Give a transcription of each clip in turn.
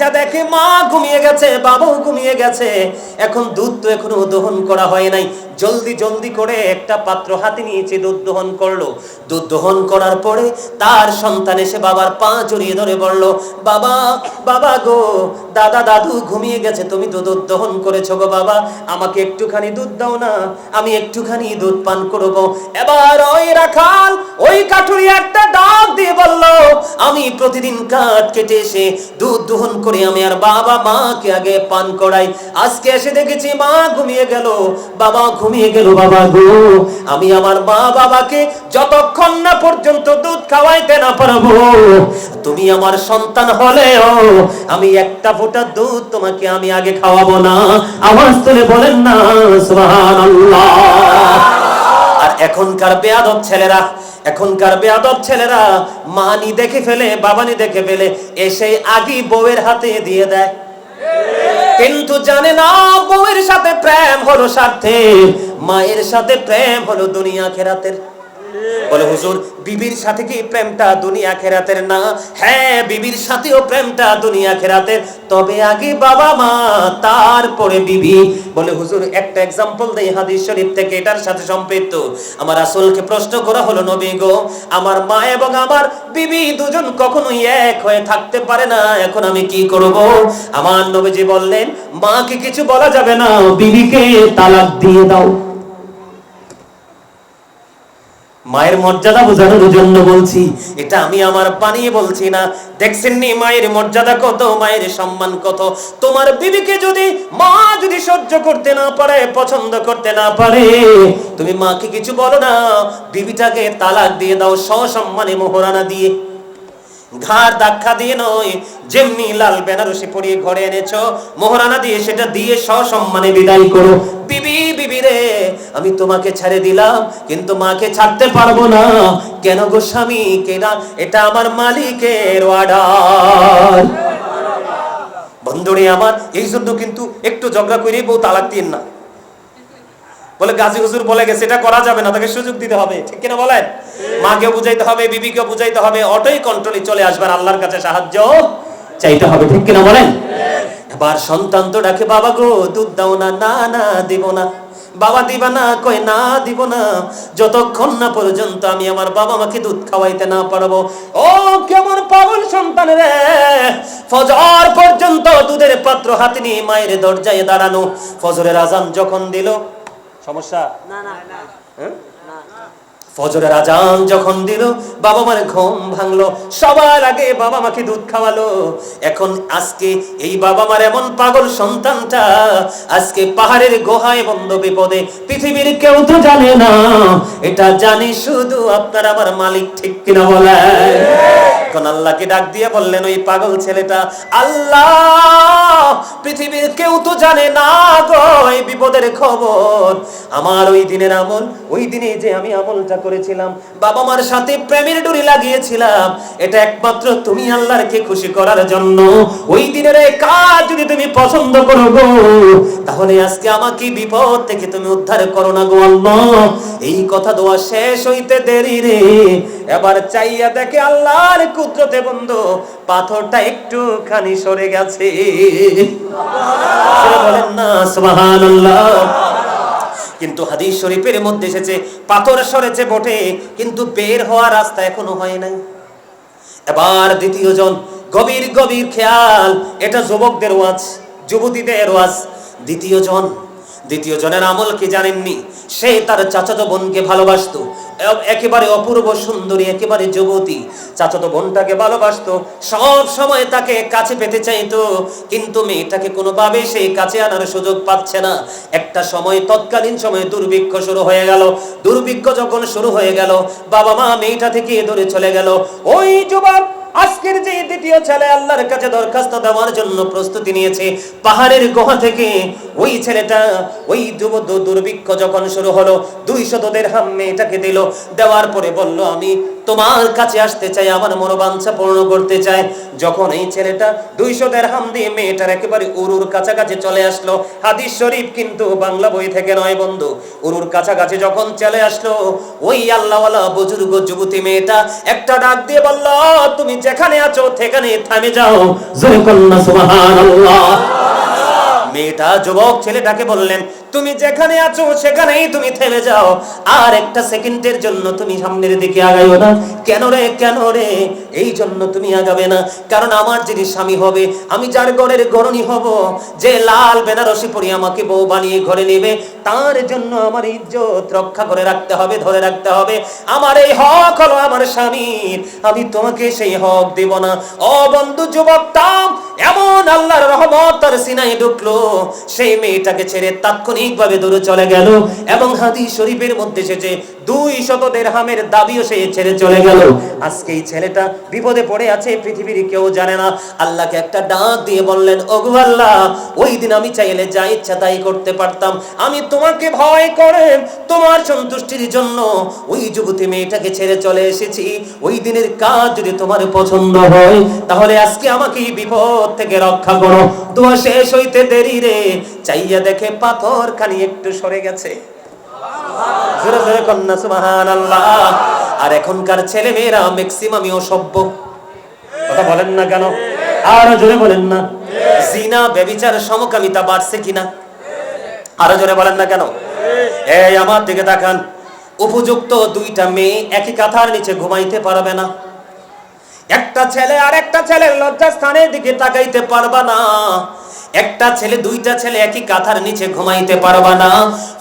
আইসা দেখে মা ঘুমিয়ে গেছে, বাবাও ঘুমিয়ে গেছে। এখন দুধ তো এখনও দহন করা হয় নাই। জলদি জলদি করে একটা পাত্র হাতে নিয়েছে, দুধ দহন করল। দুধ দহন করার পরে তার সন্তান এসে বাবার পা জড়িয়ে ধরে বলল, বাবা বাবা গো, দাদা, দাদু ঘুমিয়ে গেছে। তুমি তো দুধ দহন করেছ গো বাবা। আমাকে একটুখানি দুধ দাও না। আমি একটুখানি দুধ পান করব। এবার ওই রাখাল, ওই কাঠুরি একটা ডাক দিয়ে বলল আমি প্রতিদিন কাঠ কেটে এসে দুধ দহন করে আমি আর বাবা মাকে আগে পান করাই। আজকে এসে দেখেছি মা ঘুমিয়ে গেল। বাবা ঘুমিয়ে গেল, বাবা গো। আমি আমার মা বাবাকে যতক্ষণ না পর্যন্ত দুধ খাওয়াইতে না পারব, তুমি আমার সন্তান হলেও আমি একটা ফোঁটা দুধ তোমাকে আমি আগে খাওয়াবো না। আওয়াজ তুলে বলেন না, সুবহানাল্লাহ। আর এখনকার বেয়াদব ছেলেরা এখনকার বেয়াদব ছেলেরা মানি দেখে ফেলে, বাবানি দেখে ফেলে এসে আগে বউয়ের হাতে দিয়ে দেয়। কিন্তু জানে না বউয়ের সাথে প্রেম হলো স্বার্থে, মায়ের সাথে প্রেম হলো দুনিয়া খেরাতের। বলে, হুজুর, বিবির সাথে কি প্রেমটা দুনিয়া খেরাতের না? হ্যাঁ বিবির সাথেও প্রেমটা দুনিয়া খেরাতের তবে আগে বাবা মা, তারপরে বিবি। বলে, হুজুর, একটা এক্সাম্পল দেই হাদিস শরীফ থেকে, এটার সাথে সম্পৃক্ত। আমার আসলকে প্রশ্ন করা হলো, নবী গো, আমার মা এবং আমার বিবি দুজন কখনোই এক হয়ে থাকতে পারে না, এখন আমি কি করব? আমার নবীজি বললেন, মাকে কিছু বলা যাবে না, বিবিকে তালাক দিয়ে দাও। মায়ের মর্যাদা বোঝানোর জন্য বলছি, এটা আমি আমার বানিয়ে বলছি না। দেখছেন নি মায়ের মর্যাদা কত, মায়ের সম্মান কত? তোমার বিবিকে যদি মা যদি সহ্য করতে না পারে, পছন্দ করতে না পারে, তুমি মাকে কিছু বলো না। বিবিটাকে তালাক দিয়ে দাও, সসম্মানে মোহরানা দিয়ে। ঘাড় ধাক্কা দিয়ে নয়, যেমনি লাল বেনারসি পরিয়ে ঘরে এনেছো, মোহরানা দিয়ে সেটা দিয়ে সসম্মানে বিদায় করো। বিবি বিবি রে, আমি তোমাকে ছেড়ে দিলাম, কিন্তু মাকে ছাড়তে পারব না। কেন গো স্বামী, কেনা, এটা আমার মালিকের অর্ডার। বন্ধুরে আমার, এই জন্য কিন্তু একটু ঝগড়া করে বউ তালাক দিন না। বলে, গাজী হুজুর বলে গেছে, এটা করা যাবে না, তাকে সুযোগ দিতে হবে। ঠিক কিনা বলেন? মাকে বুঝাইতে হবে বিবিকে বুঝাইতে হবে, অটোই কন্ট্রোলে চলে আসবেন আল্লাহর কাছে সাহায্য চাইতে হবে। ঠিক কিনা বলেন? এবার সন্তান তো ডাকে, বাবা গো, দুধ দাও না না না, দিব না। বাবা দিবা না? কয় না, দিব না। যতক্ষণ না পর্যন্ত আমি আমার বাবা মাকে দুধ খাওয়াইতে না পারব। ও, কেমন পাগল সন্তান রে! ফজর পর্যন্ত দুধের পাত্র হাতে নিয়ে মায়ের দরজায় দাঁড়ানো। ফজরের আজান যখন দিল সমস্যা? না না হ্যাঁ? ফজরের আজান যখন দিল বাবা মার ঘুম ভাঙলো। সবার আগে বাবা মাকে দুধ খাওয়ালো। এখন আজকে এই বাবা মার এমন পাগল সন্তানটা আজকে পাহাড়ের গোহায় বন্ধ বিপদে পৃথিবীর কেউ তো জানে না। এটা জানি শুধু আপনার আমার মালিক ঠিক কিনা বলে? এখন আল্লাহকে ডাক দিয়ে বললেন, ওই পাগল ছেলেটা, আল্লাহ, পৃথিবীর কেউ তো জানে না গো এই বিপদের খবর। আমার ওই দিনের আমল, ওই দিনে যে আমি আমলটা করেছিলাম বাবা মার সাথে প্রেমের ডুরি লাগিয়েছিলাম, এটা একমাত্র তুমি আল্লাহকে খুশি করার জন্য। ওই দিনের এই কাজ যদি তুমি পছন্দ করো গো, তাহলে আজকে আমাকে বিপদ থেকে তুমি উদ্ধার করো না গো আল্লাহ। এই কথা দোয়া শেষ হইতে দেরি রে। এবার চাইয়া দেখে আল্লাহর কুদরতে বন্ধু, পাথরটা একটুখানি সরে গেছে। কিন্তু হাদিস শরীফের মধ্যে এসেছে, পাথর সরেছে বটে, কিন্তু বের হওয়ার রাস্তা এখনও হয় নাই। এবার দ্বিতীয় জন, গভীর গভীর খেয়াল, এটা যুবকদের ওয়াজ, যুবতীদের ওয়াজ। দ্বিতীয় জন দ্বিতীয় জনের আমল কি জানেননি? সে তার চাচাতো বোনকে ভালোবাসতো। একেবারে অপূর্ব সুন্দরী, একেবারে যুবতী। চাচাতো বোনটাকে ভালোবাসতো। সব সময় তাকে কাছে পেতে চাইতো। কিন্তু মেয়েটাকে কোনোভাবে সে কাছে আনার সুযোগ পাচ্ছে না। একটা সময় তৎকালীন সময়ে দুর্ভিক্ষ শুরু হয়ে গেল। দুর্ভিক্ষ যখন শুরু হয়ে গেল, বাবা মা মেয়েটা থেকে দূরে চলে গেল। ওই যুবক আজকের যে দ্বিতীয় ছেলে আল্লাহর কাছে দরখাস্ত দেওয়ার জন্য প্রস্তুতি নিয়েছে, পাহাড়ের গুহা থেকে ওই ছেলেটা, ওই দুর্ভিক্ষ যখন শুরু হলো দুই শতদের হাম মেয়েটাকে দিল। দেওয়ার পরে বলল, আমি তোমার কাছে আসতে চাই, আমার মনোবাঞ্ছা পূর্ণ করতে চাই। যখন এই ছেলেটা দুইশো দেড়হাম দিয়ে মেয়েটার একেবারে উরুর কাছাকাছি চলে আসলো, হাদিস শরীফ কিন্তু বাংলা বই থেকে নয় বন্ধু, উরুর কাছাকাছি যখন চলে আসলো, ওই আল্লাহওয়ালা বুজুর্গ যুবতী মেয়েটা একটা ডাক দিয়ে বলল, তুমি যেখানে আছো সেখানে থামে যাও। জয় কন্যা সুবহানাল্লাহ। মেয়েটা, যুবক ছেলেটাকে বললেন, তুমি যেখানে আছো সেখানেই তুমি থেমে যাও। আর একটা সেকেন্ডের জন্য তুমি সামনের দিকে আগাইও না। কেন রে কেন রে? এই জন্য তুমি আগাবে না। কারণ আমার যিনি স্বামী হবে, আমি যার ঘরের গরণী হব, যে লাল বেনারসি পরি আমাকে বউ বানিয়ে ঘরে নেবে, তার জন্য আমার ইজ্জত রক্ষা করে রাখতে হবে, ধরে রাখতে হবে। আমার এই হক হলো আমার স্বামীর। আমি তোমাকে সেই হক দেব না। ও বন্ধু যুবক তাম এমন আল্লাহর রহমত তার সিনাই ঢুকলো। সেই মেয়েটাকে ছেড়ে তাৎক্ষণিকভাবে দূরে চলে গেল। এবং হাদিস শরীফের মধ্যে এসেছে দুই শত দেড়হামের দাবিও সে ছেড়ে চলে গেল। আজকে এই ছেলেটা বিপদে পড়ে আছে পৃথিবীর কেউ জানে না। আল্লাহকে একটা ডাক দিয়ে বললেন ওগো আল্লাহ ওই দিন আমি চাইলে যা ইচ্ছা তাই করতে পারতাম। আমি তোমাকে ভয় করে তোমার সন্তুষ্টির জন্য ওই যুবতী মেয়েটাকে ছেড়ে চলে এসেছি। ওই দিনের কাজ যদি তোমার পছন্দ হয় তাহলে আজকে আমাকে বিপদ থেকে রক্ষা করো। দোয়া শেষ হইতে দেরি রে। চাইয়া দেখে পাথর খানি একটু সরে গেছে। আর এখনকার ছেলে মেয়েরা ম্যাক্সিমামই অসভ্য। কথা বলেন না কেন? আরও জোরে বলেন না। জিনা বেবিচার সমকামিতা বাড়ছে কিনা? আরও জোরে বলেন না কেন? এই আমার দিকে তাকান। উপযুক্ত দুইটা মেয়ে একই কাঁথার নিচে ঘুমাইতে পারবে না। একটা ছেলে আর একটা ছেলের লজ্জাস্থানের দিকে তাকাইতে পারবা না। একটা ছেলে, দুইটা ছেলে একই কাঁথার নিচে ঘুমাইতে পারবা না।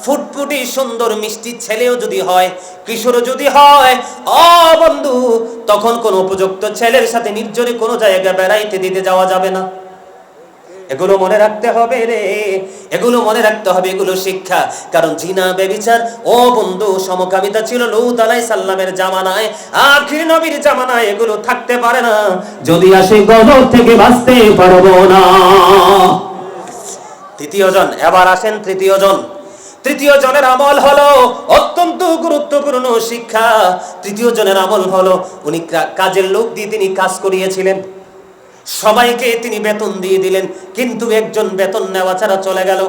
ফুটফুটি সুন্দর মিষ্টি ছেলেও যদি হয় কিশোর যদি হয়, অ বন্ধু, তখন কোন উপযুক্ত ছেলের সাথে নির্জনে কোনো জায়গায় বেড়াইতে দিতে যাওয়া যাবে না। এগুলো মনে রাখতে হবে রে। এগুলো মনে রাখতে হবে, এগুলো শিক্ষা। কারণ জিনা, বেবিচার, ও বন্ধু, সমকামিতা ছিল লৌত আলাই সাল্লামের জামানায়। আখির নবীর জামানায় এগুলো থাকতে পারে না। যদি আসে গজব থেকে বাঁচতে পারব না। তৃতীয় জন, এবার আসেন তৃতীয় জন। তৃতীয় জনের আমল হলো অত্যন্ত গুরুত্বপূর্ণ শিক্ষা। তৃতীয় জনের আমল হলো, উনি কাজের লোক দিয়ে তিনি কাজ করিয়েছিলেন। সবাইকে তিনি বেতন দিয়ে দিলেন, কিন্তু একজন বেতন নেওয়া ছাড়া চলে গেল।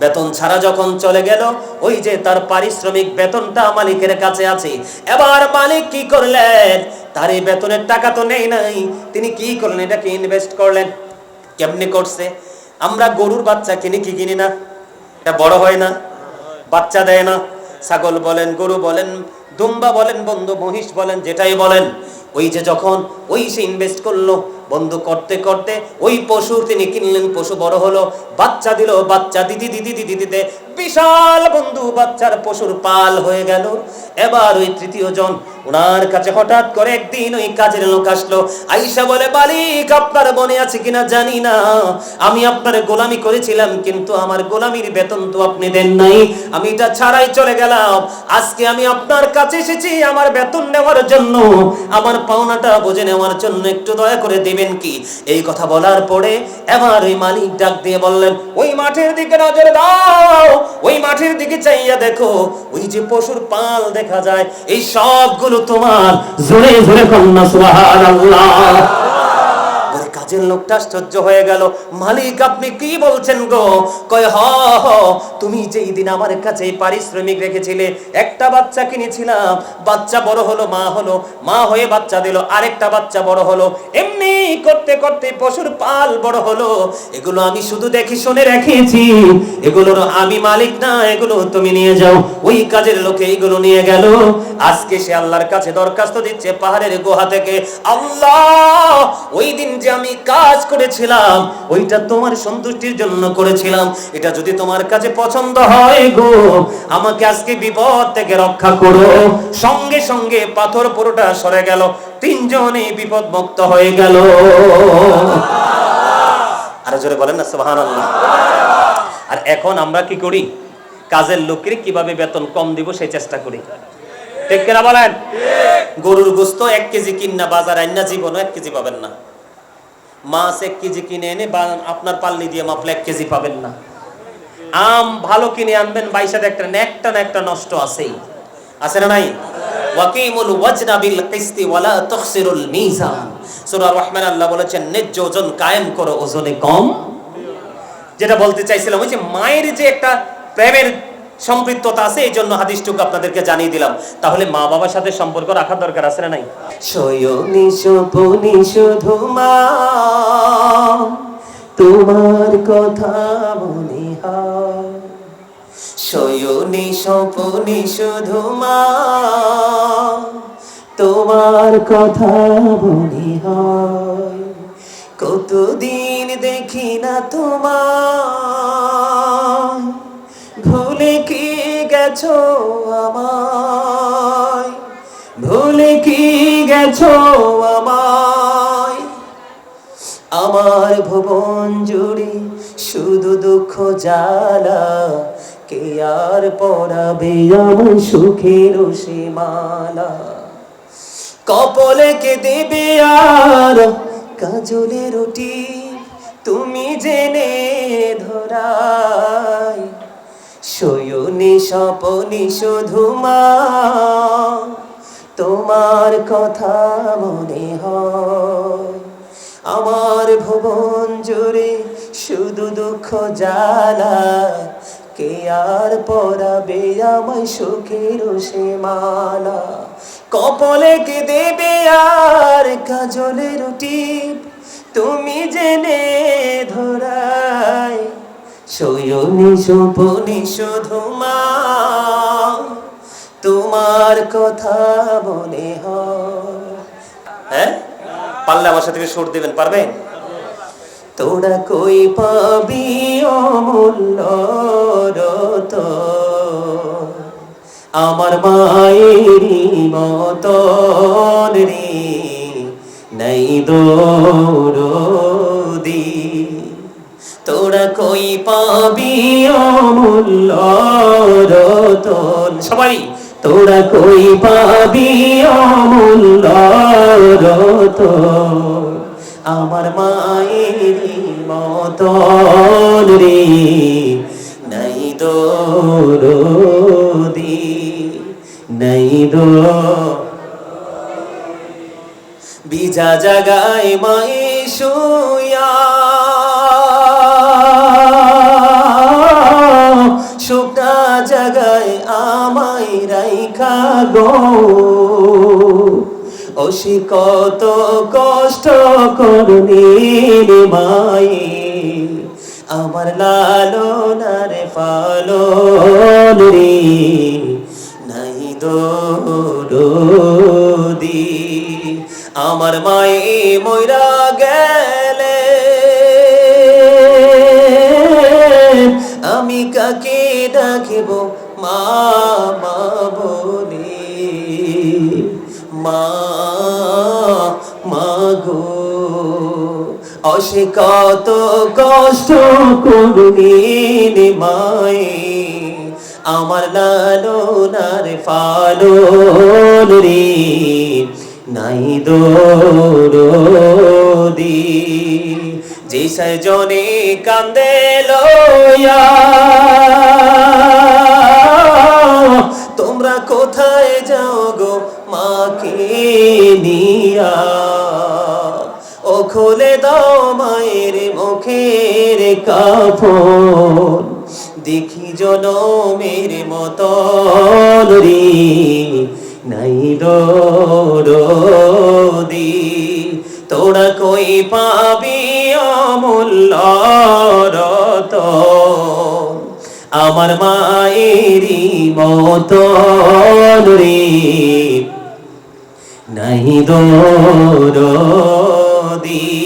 বেতন ছাড়া যখন চলে গেল, ওই যে তার পারিশ্রমিক বেতনটা মালিকের কাছে আছে। এবার মালিক কি করলেন? তার এই বেতনের টাকা তো নেই নাই। তিনি কি করলেন? এটাকে ইনভেস্ট করলেন? কেমনি করছে? আমরা গরুর বাচ্চা কিনি কি কিনি না? এটা বড় হয় না? বাচ্চা দেয় না? ছাগল বলেন, গরু বলেন, দুম্বা বলেন, বন্ধু মহিষ বলেন, যেটাই বলেন, ওই যে যখন ওই সে ইনভেস্ট করল বন্ধু করতে করতে ওই পশু তিনি কিনলেন, পশু বড় হলো, বাচ্চা দিল, বাচ্চা দিদি দিদি দিদি দিতে বিশাল বন্ধু বাচ্চার পশুর পাল হয়ে গেল। এবার ওই তৃতীয় জন ওনার কাছে হঠাৎ করে একদিন ওই কাজের লোক আসলো। আইসা বলে, মালিক, আপনার মনে আছে কিনা জানি না। আমি আপনার গোলামি করেছিলাম, কিন্তু আমার গোলামির বেতন তো আপনি দেন নাই। আমি এটা ছাড়াই চলে গেলাম। আজকে আমি আপনার কাছে এসেছি আমার বেতন নেওয়ার জন্য। আমার পাওনাটা বুঝে নেওয়ার জন্য একটু দয়া করে দেবেন কি? এই কথা বলার পরে এবার ওই মালিক ডাক দিয়ে বললেন, ওই মাঠের দিকে নজর দাও। ওই মাঠের দিকে চাইয়া দেখো, ওই যে পশুর পাল দেখা যায়, এই সবগুলো তোমার জোরে জোরে কন্যা, সুবহানাল্লাহ। কাজের লোকটা আশ্চর্য হয়ে গেল, মালিক, আপনি কি বলছেন গো? কয়, হ তুমি যেই দিন আমার কাছে পারিশ্রমিক রেখেছিলে, একটা বাচ্চা কিনেছিলাম, বাচ্চা বড় হলো, মা হলো, মা হয়ে বাচ্চা দিল, আরেকটা বাচ্চা বড় হলো, এমনি করতে করতে পশুর পাল বড় হলো, এগুলো আমি শুধু দেখি, শুনে রেখেছি, এগুলোর আমি মালিক না, এগুলো তুমি নিয়ে যাও, ওই কাজের লোকে এইগুলো নিয়ে গেল আজকে সে আল্লাহর কাছে দরখাস্ত দিচ্ছে পাহাড়ের গুহা থেকে। আল্লাহ, ওই দিন যে আমি কাজ করেছিলাম, ওইটা তোমার সন্তুষ্টির জন্য করেছিলাম। এটা যদি তোমার কাছে পছন্দ হয় গো, আমাকে আজকে বিপদ থেকে রক্ষা করো। সঙ্গে সঙ্গে পাথর পুরোটা সরে গেল, তিনজনই বিপদ মুক্ত হয়ে গেল। আরও জোরে বলেন না, সুবহানাল্লাহ। আর এখন আমরা কি করি? কাজের লোকের কীভাবে বেতন কম দিব, সেই চেষ্টা করি। ঠিক কিনা বলেন? গরুর গোস্ত এক কেজি কিনা বাজার আইনা জীবনও এক কেজি পাবেন না। মাছ এক কেজি কিনে এনে আপনার পাল্লি দিয়ে মাপলে এক কেজি পাবেন না। আম ভালো কিনে আনবেন বাইশাদ একটা না একটা না, একটা নষ্ট আছেই। আছে না নাই? ওয়াকিমুল ওয়াজনা বিল কিসতি ওয়ালা তুখসিরুল মিজান। সূরা রহমান আল্লাহ বলেছেন, ন্যায্য ওজন কায়েম করো, ওজনে কম। যেটা বলতে চাইছিলাম, ওই যে মায়ের যে একটা প্রেমের সম্পৃক্ততা আছে, এই জন্য হাদিসটুকু আপনাদেরকে জানিয়ে দিলাম। তাহলে মা বাবার সাথে সম্পর্ক রাখার দরকার আছে না নাই? তোমার কথা মনে সয়নি সপনি শুধু মা, তোমার কথা মনে হয়। কতদিন দেখি না তোমার গেছো আমায়? ভুলে কি গেছো আমায়? আমার ভুবন জুড়ে শুধু দুঃখ জ্বালা, কে আর পড়াবে আমার সুখের সীমালা কপলে কে দেবে আর কাজলে রুটি, তুমি জেনে ধরাই। স্বপনি শুধু মা, তোমার কথা মনে হয়। আমার ভুবন জুড়ে শুধু দুঃখ জ্বালা, কে আর পরাবে আমায় সুখের সে মালা? কপলে কে দেবে আর কাজলে রুটি তুমি জেনে ধরাই সয়নি সপনি শুধু মা, তোমার কথা মনে হয়। পারলে আমার সাথে সুর দিবেন পারবেন তোরা কই পাবি অমূল্য রত? আমার মায়েরই মতন রে, নাই দৌড়ি। কই পাবি অমূল্য রতন? সবাই, তোরা কই পাবি অমূল্য রতন? আমার মায়ের মতন রে, নাই দৌড়ি নাই দো বিজা জাগায় মায়ে শুয়া অসি কত কষ্ট করনি মায়ে আমার লালনার পালন রে, নাই দোদি আমার মায়ে ময়রা গেলে কত কষ্ট করুন মায়ে আমার লালনার ফালন রে, নাই দোদি যে সজনে কান্দে তোমরা কোথায় যাও? কাপড় দেখি জনমের মতন রে, নাই দি তোরা কই পাবি অমূল্য রতন? আমার মায়েরই মতন রে। নাহি দোরদি।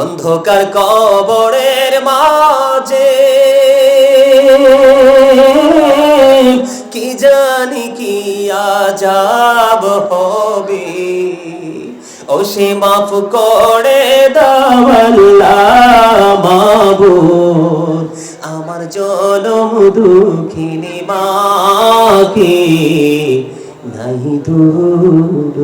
অন্ধকার কবরের মাঝে। কি জানি কি আজাব হবে। ও সে মাফ করে মাবুদ। আমার জনম দুঃখিনী মাকে, নাই দূর